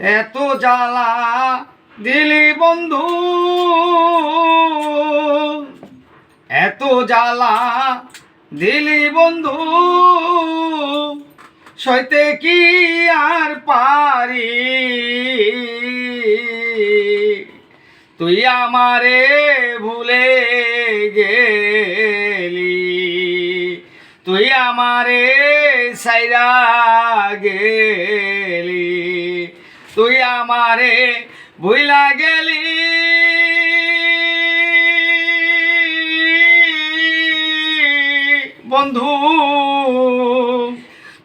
এত জ্বালা দিলি বন্ধু। এত জ্বালা দিলি বন্ধু। সইতে কি আর পারি? তুই আমারে ভুলে গেলি। তুই আমারে সাইরা গেলি। তুই আমারে ভুইলা গেলি। বন্ধু,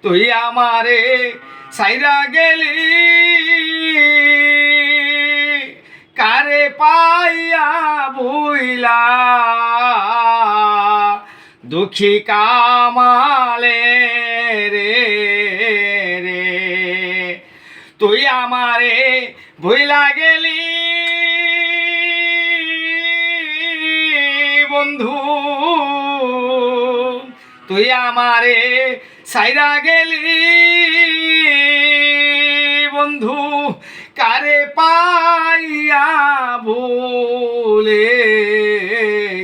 তুই আমারে সাইরা গেলি। কারে পাইয়া ভুইলা? দুঃখী কামালে রে তুই আমারে ভুইলা গেলি। বন্ধু, তুই আমারে সাইরা গেলি। বন্ধু, কারে পাইয়া ভুলে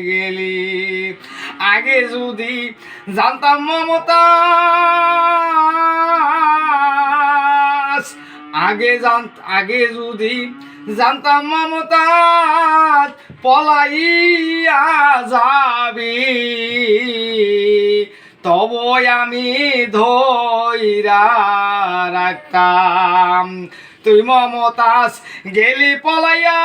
গেলি? আগে যদি জানতাম মমতা আগে জান আগে যদি জানতাম মমতা পলাইয়া যাবি। তব আমি ধৈরা রাখতাম। তুই মমতাস গেলি পলাইয়া।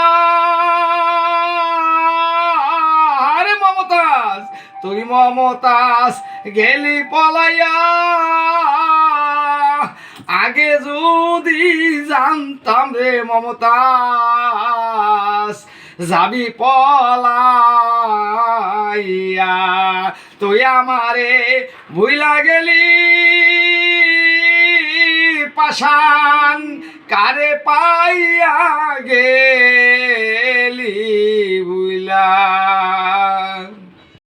আরে মমতাস তুই মমতাস গেলি পলাইয়া আগে জানতাম রে মমতাস যাবি পলাইয়া। তুই আমারে ভুইলা গেলি পাশান কারে পাইয়া গে।